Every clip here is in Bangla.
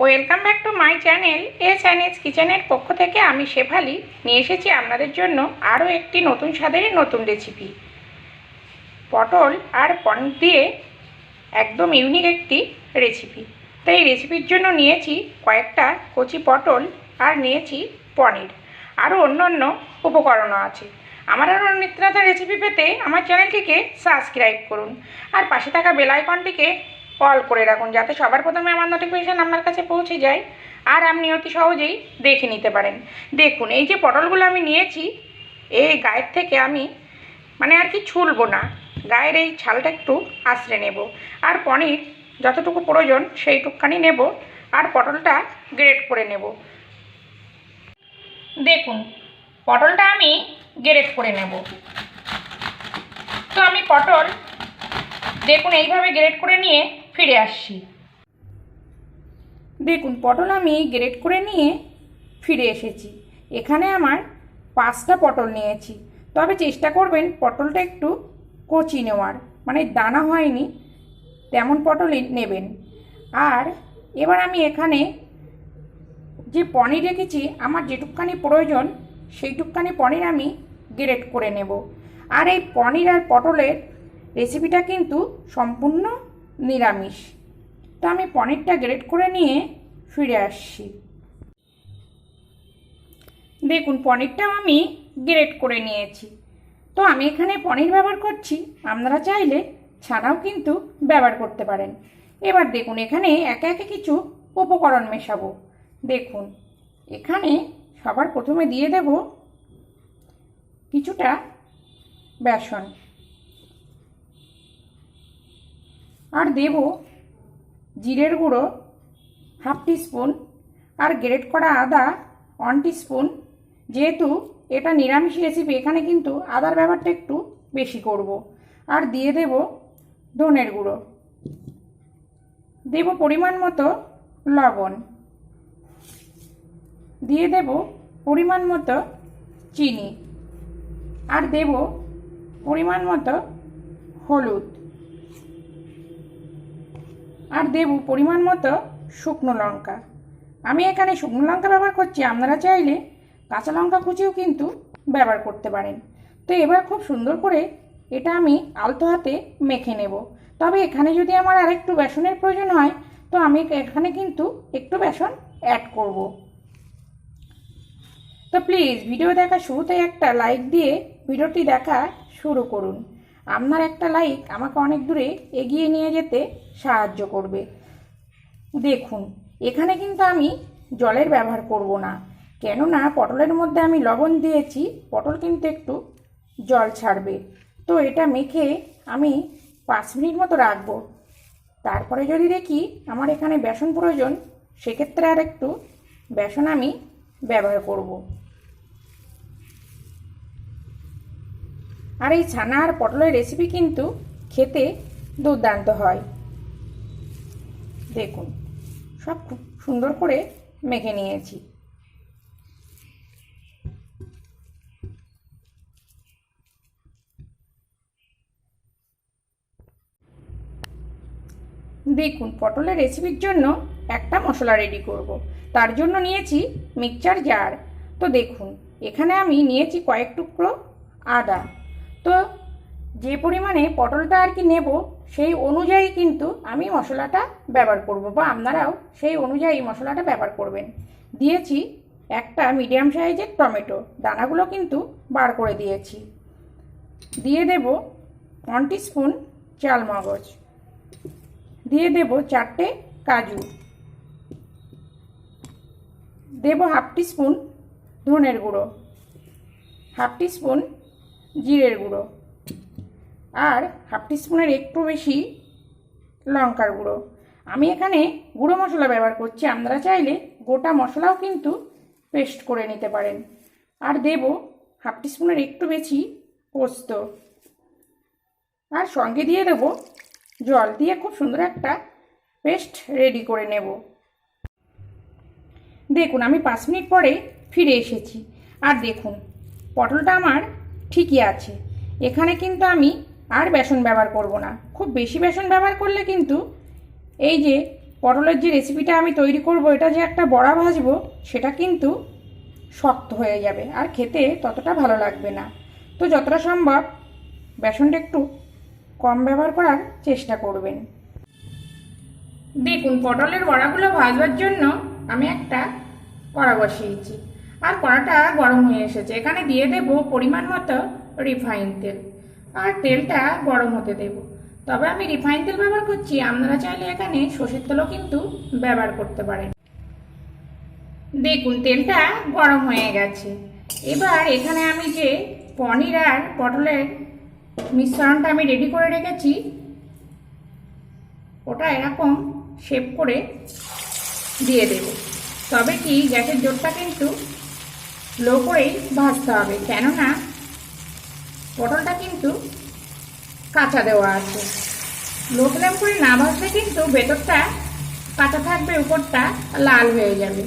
Welcome back to my channel S and কিচেনের পক্ষ থেকে আমি শেফালি। নিয়ে এসেছি আপনাদের জন্য আরও একটি নতুন স্বাদের নতুন রেসিপি পটল আর পনির দিয়ে একদম ইউনিক একটি রেসিপি তো এই রেসিপির জন্য নিয়েছি কয়েকটা কচি পটল আর নিয়েছি পনির। আরও অন্য অন্য উপকরণও আছে। আমার আরও নিত্য নতুন রেসিপি পেতে আমার চ্যানেলটিকে সাবস্ক্রাইব করুন। আর পাশে থাকা বেল আইকনটিকে অল করে রাখুন যাতে সবার প্রথমে আমার নোটিফিকেশান আপনার কাছে পৌঁছে যায় আর আপনি অতি সহজেই দেখে নিতে পারেন। দেখুন, এই যে পটলগুলো আমি নিয়েছি, এই গায়ের থেকে আমি মানে আর কি ছুলবো না। গায়ের এই ছালটা একটু আশ্রে নেব। আর পনির যতটুকু প্রয়োজন সেইটুকখানি নেব আর পটলটা গ্রেট করে নেব। দেখুন, পটলটা আমি গ্রেট করে নেব। তো আমি পটল দেখুন, এইভাবে গ্রেট করে নিয়ে ফিরে আসছি। দেখুন, পটল আমি গ্রেট করে নিয়ে ফিরে এসেছি। এখানে আমার পাঁচটা পটল নিয়েছি। তবে চেষ্টা করবেন পটলটা একটু কচি নেওয়ার। মানে দানা হয়নি, তেমন পটলই নেবেন। আর এবার আমি এখানে যে পনির রেখেছি, আমার যেটুকখানি প্রয়োজন, সেইটুকখানি পনির আমি গ্রেট করে নেব। আর এই পনির আর পটলের রেসিপিটা কিন্তু সম্পূর্ণ নিরামিষ। তো আমি পনিরটা গ্রেট করে নিয়ে ফিরে আসছি। দেখুন, পনিরটাও আমি গ্রেট করে নিয়েছি। তো আমি এখানে পনির ব্যবহার করছি। আপনারা চাইলে ছানাও কিন্তু ব্যবহার করতে পারেন। এবার দেখুন, এখানে একে একে কিছু উপকরণ মেশাবো। দেখুন, এখানে সবার প্রথমে দিয়ে দেব কিছুটা বেসন। আর দেব জিরের গুঁড়ো, হাফ টিস্পুন, আর গ্রেট করা আদা, ওয়ান টিস্পুন। যেহেতু এটা নিরামিষ রেসিপি এখানে কিন্তু আদার ব্যবহারটা একটু বেশি করব। আর দিয়ে দেব ধনের গুঁড়ো। দেব পরিমাণ মতো লবণ। দিয়ে দেব পরিমাণ মতো চিনি। আর দেব পরিমাণ মতো হলুদ। আর দেব পরিমাণ মতো শুকনো লঙ্কা। আমি এখানে শুকনো লঙ্কা ব্যবহার করছি, আপনারা চাইলে কাঁচা লঙ্কা কুচিও কিন্তু ব্যবহার করতে পারেন। তো এবার খুব সুন্দর করে এটা আমি আলতো হাতে মেখে নেব। তবে এখানে যদি আমার আরেকটু বেসনের প্রয়োজন হয়, তো আমি এখানে কিন্তু একটু বেসন অ্যাড করব। তো প্লিজ ভিডিও দেখা শুরুতে একটা লাইক দিয়ে ভিডিওটি দেখা শুরু করুন। আপনার একটা লাইক আমাকে অনেক দূরে এগিয়ে নিয়ে যেতে সাহায্য করবে। দেখুন, এখানে কিন্তু আমি জলের ব্যবহার করব না। কেননা পটলের মধ্যে আমি লবণ দিয়েছি, পটল কিন্তু একটু জল ছাড়বে। তো এটা মেখে আমি পাঁচ মিনিট মতো রাখব। তারপরে যদি দেখি আমার এখানে বেসন প্রয়োজন, সেক্ষেত্রে আর একটু বেসন আমি ব্যবহার করব। আর এই ছানা আর পটলের রেসিপি কিন্তু খেতে দুর্দান্ত হয়। দেখুন, সব খুব সুন্দর করে মেখে নিয়েছি। দেখুন, পটলের রেসিপির জন্য একটা মশলা রেডি করব। তার জন্য নিয়েছি মিক্সচার জার তো দেখুন, এখানে আমি নিয়েছি কয়েক টুকরো আদা। তো যে পরিমাণে পটলটা আর কি নেব, সেই অনুযায়ী কিন্তু আমি মশলাটা ব্যবহার করব বা আপনারাও সেই অনুযায়ী মশলাটা ব্যবহার করবেন। দিয়েছি একটা মিডিয়াম সাইজের টমেটো, দানাগুলো কিন্তু বার করে দিয়েছি। দিয়ে দেব ওয়ান স্পুন চাল মগজ দিয়ে দেব চারটে কাজু। দেব হাফ স্পুন ধনের গুঁড়ো। হাফ স্পুন জিরের গুঁড়ো। আর হাফ স্পুনের একটু বেশি লঙ্কার গুঁড়ো। আমি এখানে গুঁড়ো মশলা ব্যবহার করছি। আপনারা চাইলে গোটা মশলাও কিন্তু পেস্ট করে নিতে পারেন। আর দেব হাফ স্পুনের একটু বেশি পোস্ত। আর সঙ্গে দিয়ে দেব জল দিয়ে খুব সুন্দর একটা পেস্ট রেডি করে নেব। দেখুন, আমি পাঁচ মিনিট পরে ফিরে এসেছি। আর দেখুন, পটলটা আমার ঠিকই আছে। এখানে কিন্তু আমি আর বেসন ব্যবহার করব না। খুব বেশি বেসন ব্যবহার করলে কিন্তু এই যে পটলের যে রেসিপিটা আমি তৈরি করব, এটা যে একটা বড়া ভাজবো, সেটা কিন্তু শক্ত হয়ে যাবে আর খেতে ততটা ভালো লাগবে না। তো যতটা সম্ভব বেসনটা একটু কম ব্যবহার করার চেষ্টা করবেন। দেখুন, পটলের বড়াগুলো ভাজবার জন্য আমি একটা কড়া বসিয়েছি। আর কড়াটা গরম হয়ে এসেছে। এখানে দিয়ে দেব পরিমাণ মতো রিফাইন তেল। আর তেলটা গরম হতে দেব। তবে আমি রিফাইন তেল ব্যবহার করছি, আপনারা চাইলে এখানে সর্ষের তেলও কিন্তু ব্যবহার করতে পারেন। দেখুন, তেলটা গরম হয়ে গেছে। এবার এখানে আমি যে পনির আর পটলের মিশ্রণটা আমি রেডি করে রেখেছি, ওটা এরকম শেপ করে দিয়ে দেব। তবে কি, গ্যাসের জোরটা কিন্তু লো করেই ভাজতে হবে, কেননা পটলটা কিন্তু কাঁচা দেওয়া আছে। লো ফ্লেম করে না ভাজলে কিন্তু ভেতরটা কাঁচা থাকবে, উপরটা লাল হয়ে যাবে।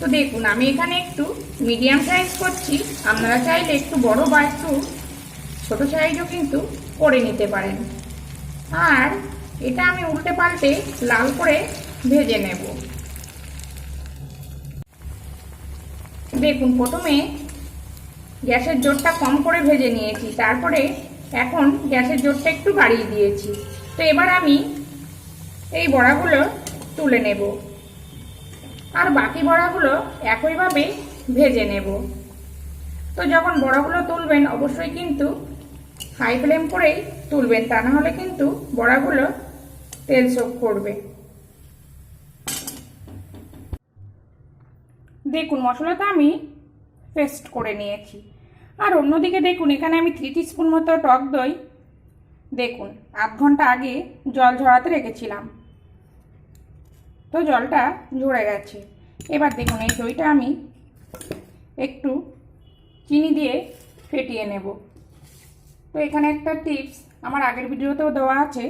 তো দেখুন, আমি এখানে একটু মিডিয়াম সাইজ করছি। আপনারা চাইলে একটু বড় বা একটু ছোটো সাইজও কিন্তু করে নিতে পারেন। আর এটা আমি উল্টে পাল্টে লাল করে ভেজে নেব। দেখুন, প্রথমে গ্যাসের জোরটা কম করে ভেজে নিয়েছি, তারপরে এখন গ্যাসের জোরটা একটু বাড়িয়ে দিয়েছি। তো এবার আমি এই বড়াগুলো তুলে নেব। আর বাকি বড়াগুলো একইভাবে ভেজে নেব। তো যখন বড়াগুলো তুলবেন, অবশ্যই কিন্তু হাই ফ্লেম করেই তুলবেন, তা না হলে কিন্তু বড়াগুলো তেল শোক করবে। দেখুন, মশলাটা আমি পেস্ট করে নিয়েছি। আর অন্যদিকে দেখুন, এখানে আমি থ্রি স্পুন মতো টক দই। দেখুন, আধ ঘণ্টা আগে জল ঝরাতে রেখেছিলাম। তো জলটা ঝরে গেছে। এবার দেখুন, এই দইটা আমি একটু চিনি দিয়ে ফেটিয়ে নেব। তো এখানে একটা টিপস আমার আগের ভিডিওতেও দেওয়া আছে।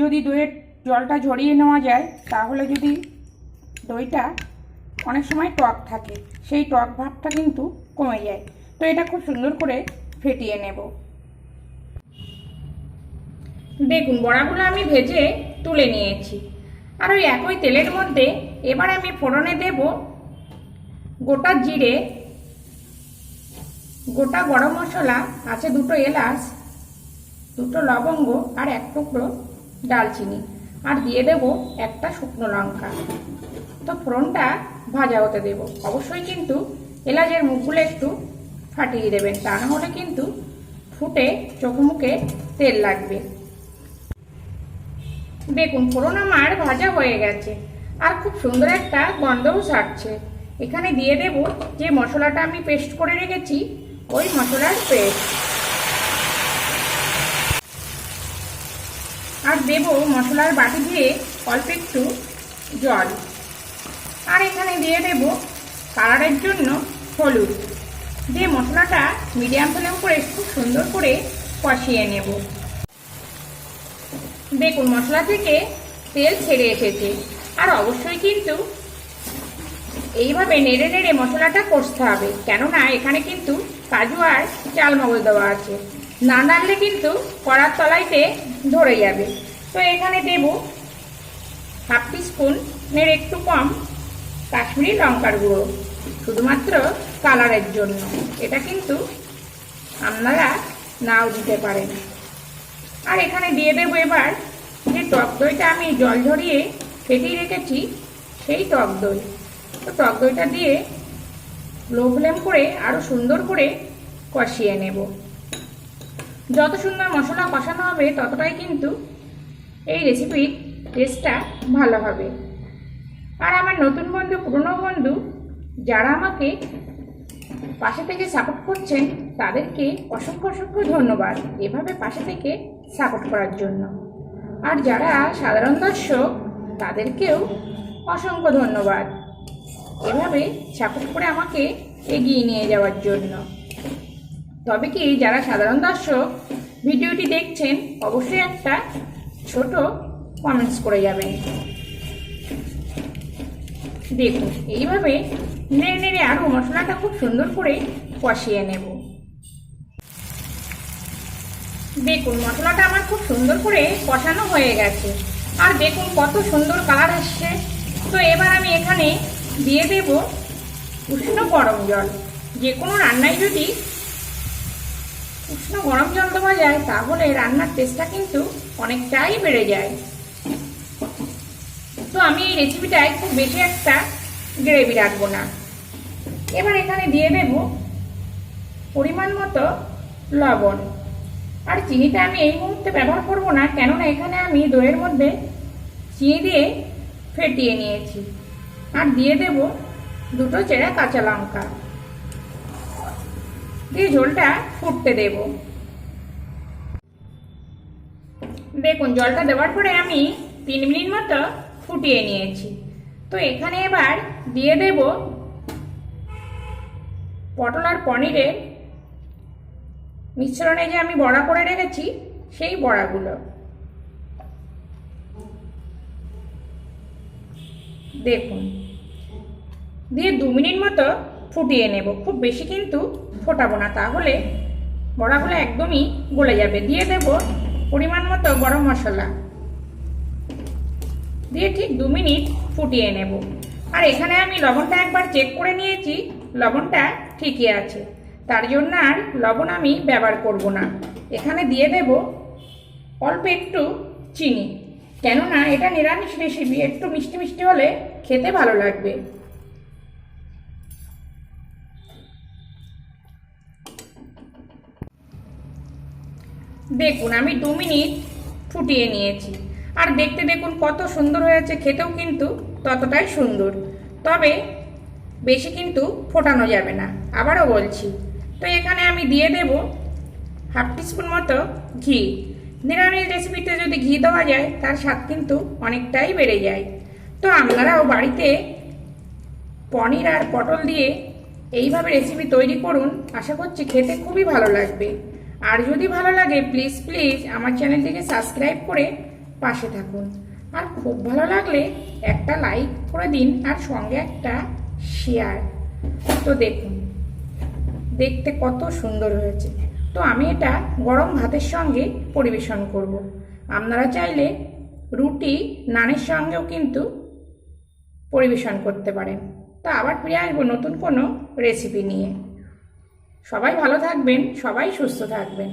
যদি দইয়ের জলটা ঝরিয়ে নেওয়া যায়, তাহলে যদি দইটা অনেক সময় টক থাকে, সেই টক ভাবটা কিন্তু কমে যায়। তো এটা খুব সুন্দর করে ফেটিয়ে নেব। দেখুন, বড়াগুলো আমি ভেজে তুলে নিয়েছি। আর ওই একই তেলের মধ্যে এবার আমি ফোড়নে দেব গোটা জিরে, গোটা গরম মশলা, আছে দুটো এলাচ, দুটো লবঙ্গ আর এক টুকরো ডালচিনি। আর দিয়ে দেব একটা শুকনো লঙ্কা। তো ফোড়নটা ভাজা হতে দেব। অবশ্যই কিন্তু এলাচের মুখগুলো একটু ফাটিয়ে দেবেন। তা না হলে কিন্তু ফুটে চোখে মুখে তেল লাগবে। দেখুন, ফোড়ন আমার ভাজা হয়ে গেছে আর খুব সুন্দর একটা গন্ধও ছাড়ছে। এখানে দিয়ে দেব যে মশলাটা আমি পেস্ট করে রেখেছি, ওই মশলার পেস্ট আর দেব মশলার বাটি দিয়ে অল্প একটু জল। আর এখানে দিয়ে দেব কালারের জন্য হলুদ। দিয়ে মশলাটা মিডিয়াম ফ্লেম করে খুব সুন্দর করে কষিয়ে নেব। দেখুন, মশলা থেকে তেল ছেড়ে এসেছে। আর অবশ্যই কিন্তু এইভাবে নেড়ে নেড়ে মশলাটা কষতে হবে। কেননা এখানে কিন্তু কাজু আর চালমগজ দেওয়া আছে। না নাড়লে কিন্তু কড়ার তলাইতে ধরে যাবে। তো এখানে দেব হাফ স্পুনের একটু কম কাশ্মীরি লঙ্কার গুঁড়ো, শুধুমাত্র কালারের জন্য। এটা কিন্তু আপনারা নাও দিতে পারেন। আর এখানে দিয়ে দেবো এবার যে টক দইটা আমি জল ঝরিয়ে ফেটিয়ে রেখেছি, সেই টক দই। তো টক দইটা দিয়ে লো ফ্লেম করে আরও সুন্দর করে কষিয়ে নেব। যত সুন্দর মশলা কষানো হবে, ততটাই কিন্তু এই রেসিপির টেস্টটা ভালো হবে। আর আমার নতুন বন্ধু, পুরনো বন্ধু, যারা আমাকে পাশে থেকে সাপোর্ট করছেন, তাদেরকে অসংখ্য অসংখ্য ধন্যবাদ এভাবে পাশে থেকে সাপোর্ট করার জন্য। আর যারা সাধারণ দর্শক, তাদেরকেও অসংখ্য ধন্যবাদ। এভাবে সাপোর্ট করে আমাকে এগিয়ে নিয়ে যাওয়ার জন্য। তবে কি যারা সাধারণ দর্শক, ভিডিওটি দেখছেন, অবশ্যই একটা ছোট কমেন্টস করে যাবেন। দেখুন, এইভাবে নেড়ে নেড়ে আরও মশলাটা খুব সুন্দর করে কষিয়ে নেব। দেখুন, মশলাটা আমার খুব সুন্দর করে কষানো হয়ে গেছে। আর দেখুন, কত সুন্দর কালার আসছে। তো এবার আমি এখানে দিয়ে দেব উষ্ণ গরম জল। যে কোনো রান্নায় যদি উষ্ণ গরম জল দেওয়া যায়, তাহলে রান্নার টেস্টটা কিন্তু অনেকটাই বেড়ে যায়। তো আমি এই রেসিপিটায় খুব বেশি একটা গ্রেভি রাখব না। এবার এখানে দিয়ে দেব পরিমাণ মতো লবণ। আর চিনিটা আমি এই মুহূর্তে ব্যবহার করব না, কেননা এখানে আমি দইয়ের মধ্যে চিনি দিয়ে ফেটিয়ে নিয়েছি। আর দিয়ে দেব দুটো চেরা কাঁচা লঙ্কা। দিয়ে ঝোলটা ফুটতে দেব। দেখুন, জলটা দেওয়ার পরে আমি তিন মিনিট মতো ফুটিয়ে নিয়েছি। তো এখানে এবার দিয়ে দেব পটল আর পনিরের মিশ্রণে যে আমি বড়া করে রেখেছি, সেই বড়াগুলো। দেখুন, দিয়ে দু মিনিট মতো ফুটিয়ে নেব। খুব বেশি কিন্তু ফোটাবো না। তাহলে বড়াগুলো একদমই গলে যাবে। দিয়ে দেব পরিমাণ মতো গরম মশলা। দিয়ে ঠিক দু মিনিট ফুটিয়ে নেব। আর এখানে আমি লবণটা একবার চেক করে নিয়েছি। লবণটা ঠিকই আছে। তার জন্য আর লবণ আমি ব্যবহার করব না। এখানে দিয়ে দেব অল্প একটু চিনি। কেননা এটা নিরামিষ রেসিপি একটু মিষ্টি মিষ্টি হলে খেতে ভালো লাগবে। দেখুন, আমি দু মিনিট ফুটিয়ে নিয়েছি। আর দেখতে দেখুন কত সুন্দর হয়েছে, খেতেও কিন্তু ততটাই সুন্দর। তবে বেশি কিন্তু ফোটানো যাবে না, আবারও বলছি। তো এখানে আমি দিয়ে দেব হাফ টিস্পুন মতো ঘি। নিরামিষ রেসিপিতে যদি ঘি দেওয়া যায়, তার স্বাদ কিন্তু অনেকটাই বেড়ে যায়। তো আপনারাও বাড়িতে পনির আর পটল দিয়ে এইভাবে রেসিপি তৈরি করুন, আশা করছি খেতে খুবই ভালো লাগবে। আর যদি ভালো লাগে প্লিজ প্লিজ আমার চ্যানেলটিকে সাবস্ক্রাইব করে পাশে থাকুন। আর খুব ভালো লাগলে একটা লাইক করে দিন আর সঙ্গে একটা শেয়ার তো দেখুন, দেখতে কত সুন্দর হয়েছে। তো আমি এটা গরম ভাতের সঙ্গে পরিবেশন করব। আপনারা চাইলে রুটি, নানের সঙ্গেও কিন্তু পরিবেশন করতে পারেন। তো আবার ফিরে আসব নতুন কোনো রেসিপি নিয়ে। সবাই ভালো থাকবেন সবাই সুস্থ থাকবেন।